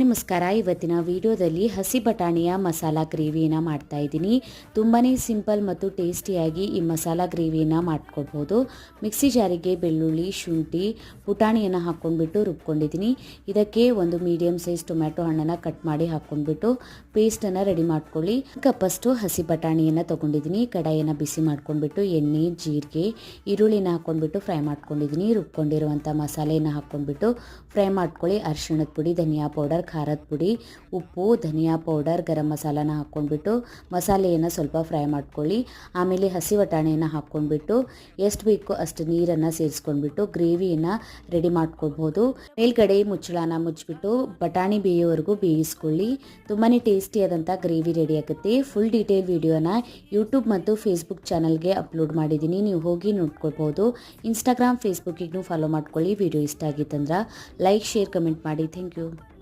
ನಮಸ್ಕಾರ. ಇವತ್ತಿನ ವಿಡಿಯೋದಲ್ಲಿ ಹಸಿ ಬಟಾಣಿಯ ಮಸಾಲ ಗ್ರೇವಿಯನ್ನು ಮಾಡ್ತಾ ಇದ್ದೀನಿ. ತುಂಬಾ ಸಿಂಪಲ್ ಮತ್ತು ಟೇಸ್ಟಿಯಾಗಿ ಈ ಮಸಾಲ ಗ್ರೇವಿಯನ್ನು ಮಾಡ್ಕೊಳ್ಬೋದು ಮಿಕ್ಸಿ ಜಾರಿಗೆ ಬೆಳ್ಳುಳ್ಳಿ, ಶುಂಠಿ, ಪುಟಾಣಿಯನ್ನು ಹಾಕ್ಕೊಂಡ್ಬಿಟ್ಟು ರುಬ್ಕೊಂಡಿದ್ದೀನಿ. ಇದಕ್ಕೆ ಒಂದು ಮೀಡಿಯಮ್ ಸೈಜ್ ಟೊಮ್ಯಾಟೊ ಹಣ್ಣನ್ನು ಕಟ್ ಮಾಡಿ ಹಾಕ್ಕೊಂಡ್ಬಿಟ್ಟು ಪೇಸ್ಟನ್ನು ರೆಡಿ ಮಾಡ್ಕೊಳ್ಳಿ. ಕಪ್ಪಷ್ಟು ಹಸಿ ಬಟಾಣಿಯನ್ನು ತೊಗೊಂಡಿದ್ದೀನಿ. ಕಡಾಯಿಯನ್ನು ಬಿಸಿ ಮಾಡ್ಕೊಂಡ್ಬಿಟ್ಟು ಎಣ್ಣೆ, ಜೀರಿಗೆ, ಈರುಳ್ಳಿನ ಹಾಕ್ಕೊಂಡ್ಬಿಟ್ಟು ಫ್ರೈ ಮಾಡ್ಕೊಂಡಿದ್ದೀನಿ. ರುಬ್ಕೊಂಡಿರುವಂಥ ಮಸಾಲೆಯನ್ನು ಹಾಕ್ಕೊಂಡ್ಬಿಟ್ಟು ಫ್ರೈ ಮಾಡ್ಕೊಳ್ಳಿ. ಅರಿಶಿಣದ ಪುಡಿ, ಧನಿಯಾ ಪೌಡರ್ ಖಾರದ ಪುಡಿ, ಉಪ್ಪು, ಧನಿಯಾ ಪೌಡರ್, ಗರಂ ಮಸಾಲಾನ ಹಾಕ್ಕೊಂಡ್ಬಿಟ್ಟು ಮಸಾಲೆಯನ್ನು ಸ್ವಲ್ಪ ಫ್ರೈ ಮಾಡ್ಕೊಳ್ಳಿ. ಆಮೇಲೆ ಹಸಿ ವಟಾಣಿಯನ್ನು ಹಾಕ್ಕೊಂಡ್ಬಿಟ್ಟು ಎಷ್ಟು ಬೇಕು ಅಷ್ಟು ನೀರನ್ನು ಸೇರಿಸ್ಕೊಂಡ್ಬಿಟ್ಟು ಗ್ರೇವಿಯನ್ನು ರೆಡಿ ಮಾಡ್ಕೊಳ್ಬೋದು. ಮೇಲ್ಗಡೆ ಮುಚ್ಚಳನ ಮುಚ್ಚಿಬಿಟ್ಟು ಬಟಾಣಿ ಬೇಯೋವರೆಗೂ ಬೇಯಿಸ್ಕೊಳ್ಳಿ. ತುಂಬಾ ಟೇಸ್ಟಿಯಾದಂಥ ಗ್ರೇವಿ ರೆಡಿ ಆಗುತ್ತೆ. ಫುಲ್ ಡೀಟೇಲ್ ವಿಡಿಯೋನ ಯೂಟ್ಯೂಬ್ ಮತ್ತು ಫೇಸ್ಬುಕ್ ಚಾನಲ್ಗೆ ಅಪ್ಲೋಡ್ ಮಾಡಿದ್ದೀನಿ. ನೀವು ಹೋಗಿ ನೋಡ್ಕೊಳ್ಬೋದು. ಇನ್ಸ್ಟಾಗ್ರಾಮ್ ಫೇಸ್ಬುಕ್ಕಿಗೂ ಫಾಲೋ ಮಾಡ್ಕೊಳ್ಳಿ. ವಿಡಿಯೋ ಇಷ್ಟ ಆಗಿತ್ತಂದ್ರೆ ಲೈಕ್, ಶೇರ್, ಕಮೆಂಟ್ ಮಾಡಿ. Thank you.